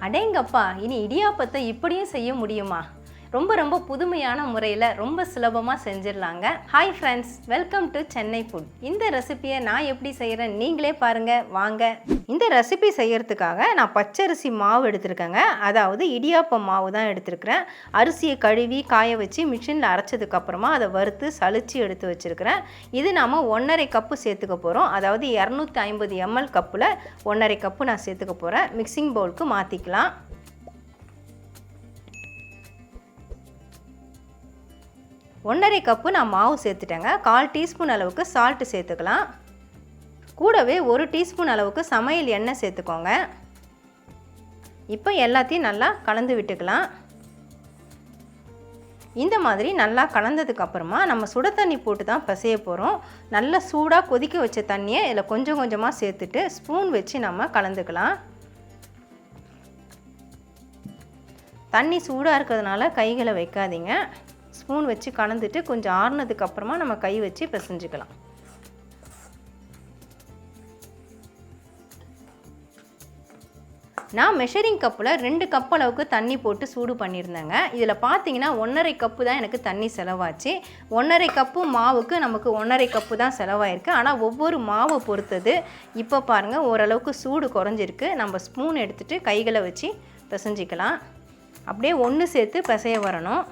அடேங்கப்பா இனி இடியாப்பத்தை இப்படியும் செய்ய முடியுமா? ரொம்ப ரொம்ப புதுமையான முறையில் ரொம்ப சுலபமாக செஞ்சிடலாங்க. Hi friends welcome to Chennai food இந்த ரெசிபியை நான் எப்படி செய்கிறேன் நீங்களே பாருங்கள் வாங்க. இந்த ரெசிபி செய்கிறதுக்காக நான் பச்சரிசி மாவு எடுத்திருக்கேங்க. அதாவது இடியாப்பம் மாவு தான் எடுத்திருக்கிறேன். அரிசியை கழுவி காய வச்சு மிஷினில் அரைச்சதுக்கப்புறமா அதை வறுத்து சளிச்சு எடுத்து வச்சுருக்கிறேன். இது நாம் ஒன்றரை கப்பு சேர்த்துக்க போகிறோம் அதாவது இரநூத்தி ஐம்பது எம்எல் கப்பில் ஒன்றரை கப்பு நான் சேர்த்துக்க போகிறேன் மிக்சிங் பவுலுக்கு மாற்றிக்கலாம் ஒன்றரை கப்பு நான் மாவு சேர்த்துட்டேங்க. கால் டீஸ்பூன் அளவுக்கு சால்ட்டு சேர்த்துக்கலாம். கூடவே ஒரு டீஸ்பூன் அளவுக்கு சமையல் எண்ணெய் சேர்த்துக்கோங்க. இப்போ எல்லாத்தையும் நல்லா கலந்து விட்டுக்கலாம். இந்த மாதிரி நல்லா கலந்ததுக்கு அப்புறமா நம்ம சுட தண்ணி போட்டு தான் பிசைய போகிறோம் நல்லா சூடாக கொதிக்க வச்ச தண்ணியை இதில் கொஞ்சம் கொஞ்சமாக சேர்த்துட்டு ஸ்பூன் வச்சு நம்ம கலந்துக்கலாம். தண்ணி சூடாக இருக்கிறதுனால கைகளை வைக்காதீங்க. ஸ்பூன் வச்சு கலந்துட்டு கொஞ்சம் ஆறுனதுக்கப்புறமா நம்ம கை வச்சு பிசைஞ்சுக்கலாம். நான் மெஷரிங் கப்பில் ரெண்டு கப் அளவுக்கு தண்ணி போட்டு சூடு பண்ணியிருந்தேங்க. இதில் பார்த்தீங்கன்னா ஒன்றரை கப்பு தான் எனக்கு தண்ணி செலவாச்சு. ஒன்றரை கப்பு மாவுக்கு நமக்கு ஒன்றரை கப்பு தான் செலவாயிருக்கு. ஆனால் ஒவ்வொரு மாவை பொறுத்தது இப்போ பாருங்கள் ஓரளவுக்கு சூடு குறைஞ்சிருக்கு. நம்ம ஸ்பூன் எடுத்துகிட்டு கைகளை வச்சு பிசைஞ்சிக்கலாம். அப்படியே ஒன்று சேர்த்து பிசைய வரணும்.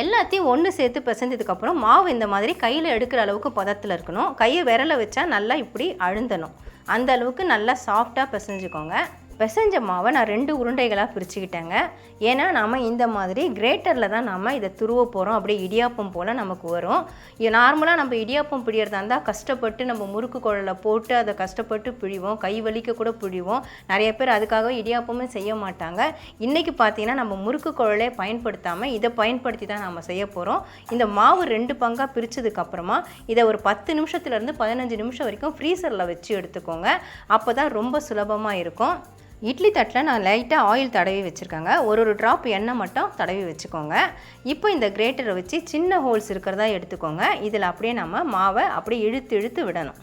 எல்லாத்தையும் ஒன்று சேர்த்து பிசைஞ்சதுக்கப்புறம் மாவு இந்த மாதிரி கையில் எடுக்கிற அளவுக்கு பதத்தில் இருக்கணும். கையை விரல வச்சா நல்லா இப்படி அழுந்தணும். அந்த அளவுக்கு நல்லா சாஃப்டாக பிசைஞ்சுக்கோங்க. பிசைஞ்ச மாவை நான் ரெண்டு உருண்டைகளாக பிரிச்சுக்கிட்டேங்க. ஏன்னா நாம் இந்த மாதிரி கிரேட்டரில் தான் நாம் இதை துருவ போகிறோம் அப்படியே இடியாப்பம் போல் நமக்கு வரும். இது நார்மலாக நம்ம இடியாப்பம் பிடிக்கிறதா இருந்தால் கஷ்டப்பட்டு நம்ம முறுக்கு குழலை போட்டு அதை கஷ்டப்பட்டு பிழிவோம். கை வலிக்க கூட பிழிவோம். நிறைய பேர் அதுக்காக இடியாப்பமே செய்ய மாட்டாங்க. இன்றைக்கி பார்த்தீங்கன்னா நம்ம முறுக்கு குழலே பயன்படுத்தாமல் இதை பயன்படுத்தி தான் நம்ம செய்ய போகிறோம் இந்த மாவு ரெண்டு பங்காக பிரித்ததுக்கப்புறமா இதை ஒரு பத்து நிமிஷத்துலேருந்து பதினஞ்சு நிமிஷம் வரைக்கும் ஃப்ரீசரில் வச்சு எடுத்துக்கோங்க. அப்போ தான் ரொம்ப சுலபமாக இருக்கும். இட்லி தட்டில் நான் லைட்டாக ஆயில் தடவி வச்சுருக்கேங்க. ஒரு ஒரு ட்ராப் எண்ணெய் மட்டும் தடவி வச்சுக்கோங்க. இப்போ இந்த கிரேட்டரை வச்சு சின்ன ஹோல்ஸ் இருக்கிறதா எடுத்துக்கோங்க. இதில் அப்படியே நம்ம மாவை அப்படியே இழுத்து இழுத்து விடணும்.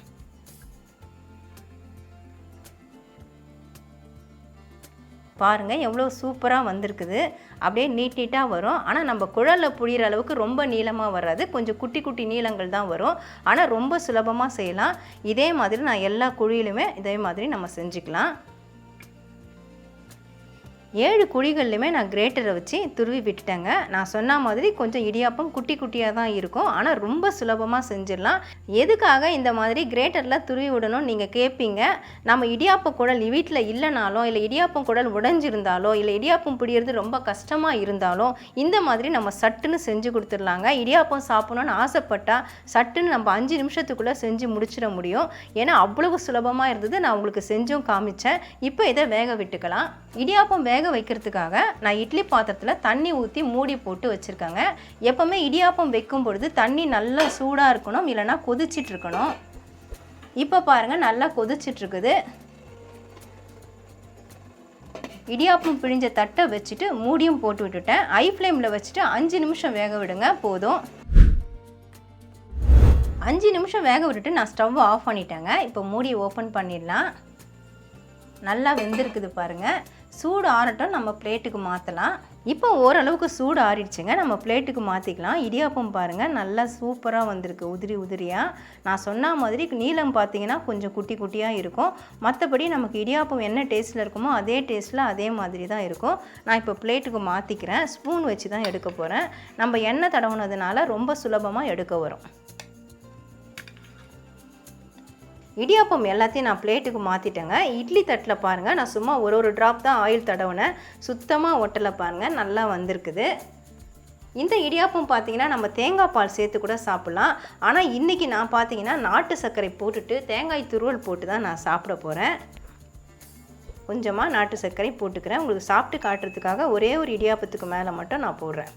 பாருங்கள் எவ்வளோ சூப்பராக வந்திருக்குது. அப்படியே நீட் நீட்டாக வரும். ஆனால் நம்ம குழலில் புழியிற அளவுக்கு ரொம்ப நீளமாக வராது. கொஞ்சம் குட்டி குட்டி நீளங்கள் தான் வரும். ஆனால் ரொம்ப சுலபமாக செய்யலாம். இதே மாதிரி நான் எல்லா குழியிலுமே இதே மாதிரி நம்ம செஞ்சுக்கலாம். ஏழு குழிகள்லையுமே நான் கிரேட்டரை வச்சு துருவி விட்டுட்டேங்க. நான் சொன்ன மாதிரி கொஞ்சம் இடியாப்பம் குட்டி குட்டியாக தான் இருக்கும். ஆனால் ரொம்ப சுலபமாக செஞ்சிடலாம். எதுக்காக இந்த மாதிரி கிரேட்டரில் துருவி விடணும்னு நீங்கள் கேட்பீங்க நம்ம இடியாப்ப குடல் வீட்டில் இல்லைனாலும் இல்லை இடியாப்பம் குடல் உடைஞ்சிருந்தாலோ இல்லை இடியாப்பம் பிடிக்கிறது ரொம்ப கஷ்டமாக இருந்தாலும் இந்த மாதிரி நம்ம சட்டுன்னு செஞ்சு கொடுத்துடலாங்க. இடியாப்பம் சாப்பிடணும்னு ஆசைப்பட்டால் சட்டுன்னு நம்ம அஞ்சு நிமிஷத்துக்குள்ளே செஞ்சு முடிச்சிட முடியும். ஏன்னா அவ்வளவு சுலபமாக இருந்தது நான் உங்களுக்கு செஞ்சும் காமிச்சேன். இப்போ இதை வேக விட்டுக்கலாம். இடியாப்பம் வேக வேக வைக்கிறதுக்காக நான் இட்லி பாத்திரத்தில் தண்ணி ஊற்றி மூடி போட்டு வச்சுருக்கேங்க. எப்போவுமே இடியாப்பம் வைக்கும் பொழுது தண்ணி நல்லா சூடாக இருக்கணும் இல்லைனா கொதிச்சிட்டு இருக்கணும். இப்போ பாருங்கள் நல்லா கொதிச்சிட்ருக்குது இடியாப்பம் பிழிஞ்ச தட்டை வச்சுட்டு மூடியும் போட்டு விட்டுட்டேன். ஐ ஃப்ளேமில் வச்சுட்டு அஞ்சு நிமிஷம் வேக விடுங்க போதும். அஞ்சு நிமிஷம் வேக விட்டுட்டு நான் ஸ்டவ் ஆஃப் பண்ணிட்டேங்க. இப்போ மூடி ஓப்பன் பண்ணிடலாம். நல்லா வெந்திருக்குது பாருங்கள் சூடு ஆறட்டும் நம்ம பிளேட்டுக்கு மாற்றலாம் இப்போ ஓரளவுக்கு சூடு ஆறிடுச்சுங்க. நம்ம பிளேட்டுக்கு மாற்றிக்கலாம் இடியாப்பம் பாருங்கள் நல்லா சூப்பராக வந்திருக்கு. உதிரி உதிரியாக நான் சொன்ன மாதிரி நீளம் பார்த்தீங்கன்னா கொஞ்சம் குட்டி குட்டியாக இருக்கும். மற்றபடி நமக்கு இடியாப்பம் என்ன டேஸ்ட்டில் இருக்குமோ அதே டேஸ்ட்டில் அதே மாதிரி தான் இருக்கும். நான் இப்போ பிளேட்டுக்கு மாற்றிக்கிறேன் ஸ்பூன் வச்சு தான் எடுக்க போகிறேன் நம்ம எண்ணெய் தடவுனதுனால ரொம்ப சுலபமாக எடுக்க வரும். இடியாப்பம் எல்லாத்தையும் நான் பிளேட்டுக்கு மாற்றிட்டேங்க இட்லி தட்டில் பாருங்கள் நான் சும்மா ஒரு ஒரு ட்ராப் தான் ஆயில் தடவினேன். சுத்தமாக ஒட்டலை பாருங்கள் நல்லா வந்திருக்குது. இந்த இடியாப்பம் பார்த்தீங்கன்னா நம்ம தேங்காய் பால் சேர்த்து கூட சாப்பிட்லாம். ஆனால் இன்றைக்கி நான் பார்த்தீங்கன்னா நாட்டு சர்க்கரை போட்டுட்டு தேங்காய் துருவல் போட்டு தான் நான் சாப்பிட போகிறேன் கொஞ்சமாக நாட்டு சர்க்கரை போட்டுக்கிறேன். உங்களுக்கு சாப்பிட்டு காட்டுறதுக்காக ஒரே ஒரு இடியாப்பத்துக்கு மேலே மட்டும் நான் போடுறேன்.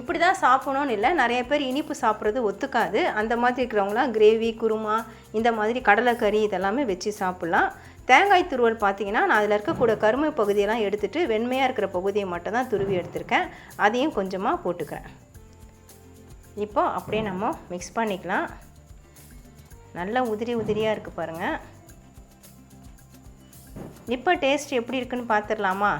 இப்படி தான் சாப்பிடணும்னு இல்லை. நிறைய பேர் இனிப்பு சாப்பிட்றது ஒத்துக்காது. அந்த மாதிரி இருக்கிறவங்களாம் கிரேவி குருமா இந்த மாதிரி கடலைக்கறி இதெல்லாமே வச்சு சாப்பிட்லாம். தேங்காய் துருவல் பார்த்தீங்கன்னா நான் அதில் இருக்கக்கூடிய கருமை பகுதியெல்லாம் எடுத்துகிட்டு வெண்மையாக இருக்கிற பகுதியை மட்டும் தான் துருவி எடுத்திருக்கேன். அதையும் கொஞ்சமாக போட்டுக்கிறேன். இப்போ அப்படியே நம்ம மிக்ஸ் பண்ணிக்கலாம். நல்லா உதிரி உதிரியாக இருக்குது பாருங்கள் இப்போ டேஸ்ட் எப்படி இருக்குன்னு பார்த்துடலாமா?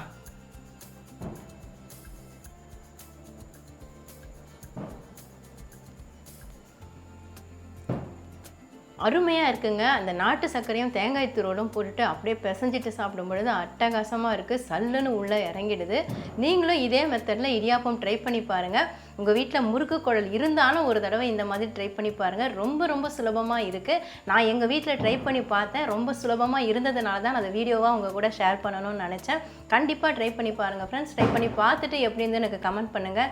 அருமையாக இருக்குங்க. அந்த நாட்டு சர்க்கரையும் தேங்காய் துருவலும் போட்டுட்டு அப்படியே பிசைஞ்சிட்டு சாப்பிடும் பொழுது அட்டகாசமாக இருக்குது சல்லுன்னு உள்ளே இறங்கிடுது. நீங்களும் இதே மெத்தடில் இடியாப்பம் ட்ரை பண்ணி பாருங்கள் உங்கள் வீட்டில் முறுக்கு குழல் இருந்தாலும் ஒரு தடவை இந்த மாதிரி ட்ரை பண்ணி பாருங்கள் ரொம்ப ரொம்ப சுலபமாக இருக்குது நான் எங்கள் வீட்டில் ட்ரை பண்ணி பார்த்தேன். ரொம்ப சுலபமாக இருந்ததுனால தான் அதை வீடியோவாக உங்கள் கூட ஷேர் பண்ணணும்னு நினச்சேன். கண்டிப்பாக ட்ரை பண்ணி பாருங்கள் ஃப்ரெண்ட்ஸ் ட்ரை பண்ணி பார்த்துட்டு எப்படி இருந்து எனக்கு கமெண்ட் பண்ணுங்கள்